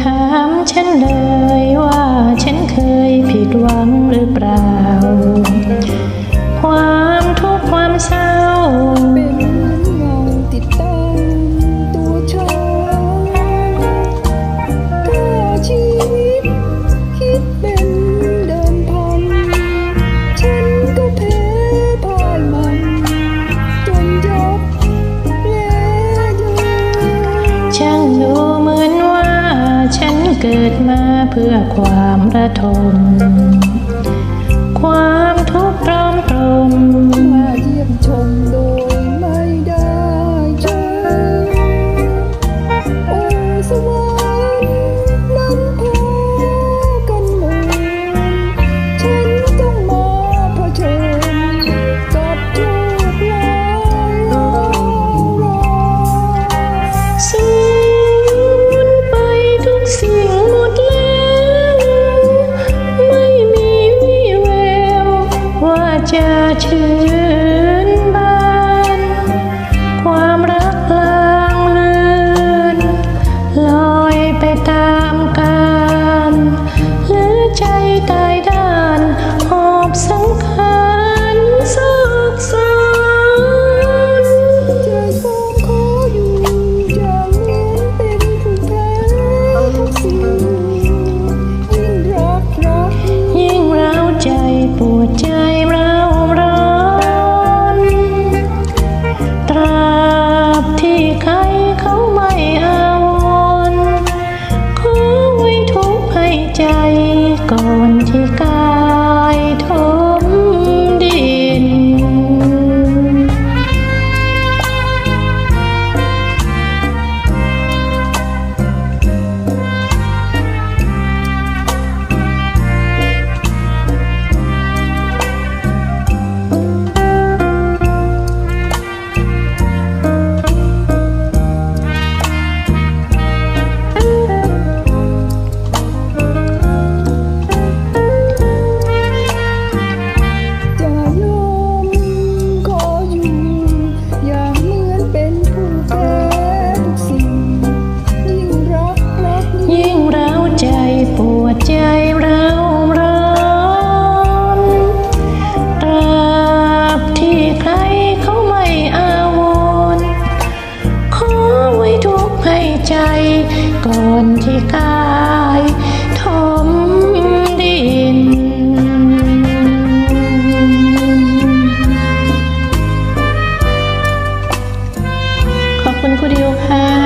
ถามฉันเลยว่าฉันเคยผิดหวังหรือเปล่า เกิดมาเพื่อความระทม ชื่นบาน ความรักลางเลือนลอยไปตาม ใจก่อนที่ก ก่อนที่กายทมดิน ขอบคุณคุณดิวค่ะ